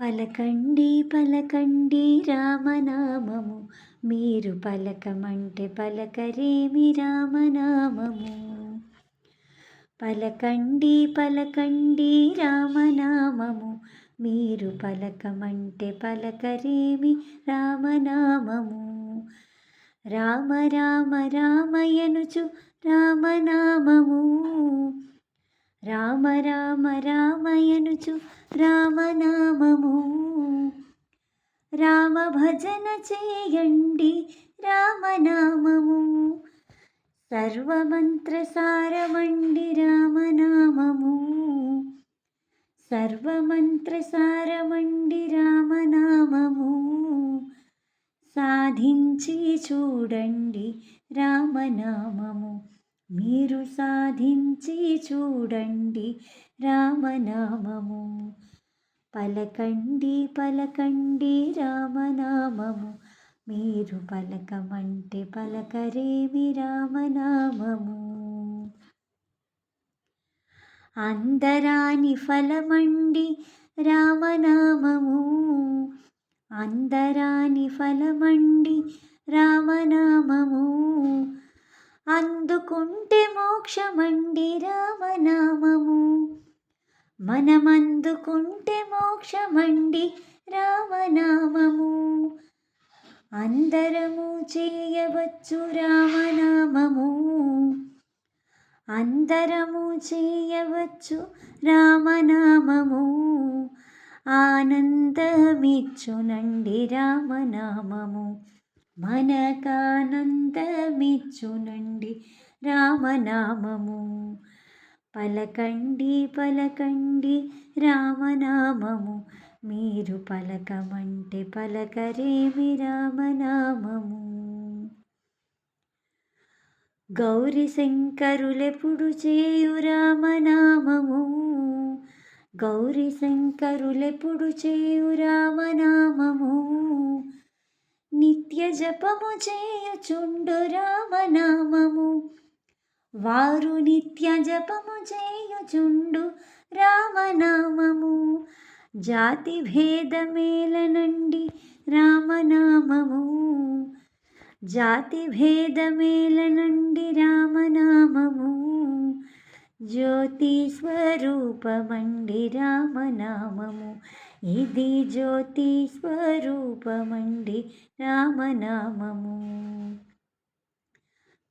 పలకండి పలకండి రామనామము. మీరు పలకమంటే పలకరేమి రామనామము? పలకండి పలకండి రామనామము. మీరు పలకమంటే పలకరేమి రామనామము? రామ రామ రామయనుచు రామనామము. రామ రామ రామయనుచు రామనామము. రామ భజన చేయండి రామనామము. సర్వమంత్రసారమండి రామనామము. సర్వమంత్రసారమండి రామనామము. సాధించి చూడండి రామనామము. మీరు సాధించి చూడండి రామనామము. పలకండి పలకండి రామనామము. మీరు పలకమంటే పలకరేమి రామనామము. అందరాని ఫలమండి రామనామము. అందరాని ఫలమండి రామనామము. అందుకుంటే మోక్షమండి రామనామము. మనమందుకుంటే మోక్షమండి రామనామము. అందరము చేయవచ్చు రామనామము. అందరము చేయవచ్చు రామనామము. ఆనందమిచ్చునండి రామనామము. మనకానందమిచ్చునండి రామనామము. పలకండి పలకండి రామనామము. మీరు పలకమంటే పలకరేమి రామనామము. గౌరి శంకరులెప్పుడు చేయు రామనామము? గౌరీ శంకరులెప్పుడు చేయు రామనామము? నిత్య జపము చేయుచుండు రామనామము. వారు నిత్య జపము చేయుచుండు రామనామము. జాతి భేదమేలనండి రామనామము. జాతి భేదమేలనండి రామనామము. జ్యోతి స్వరూపమండి రామనామము. ఇది జ్యోతి స్వరూపమండి రామనామము.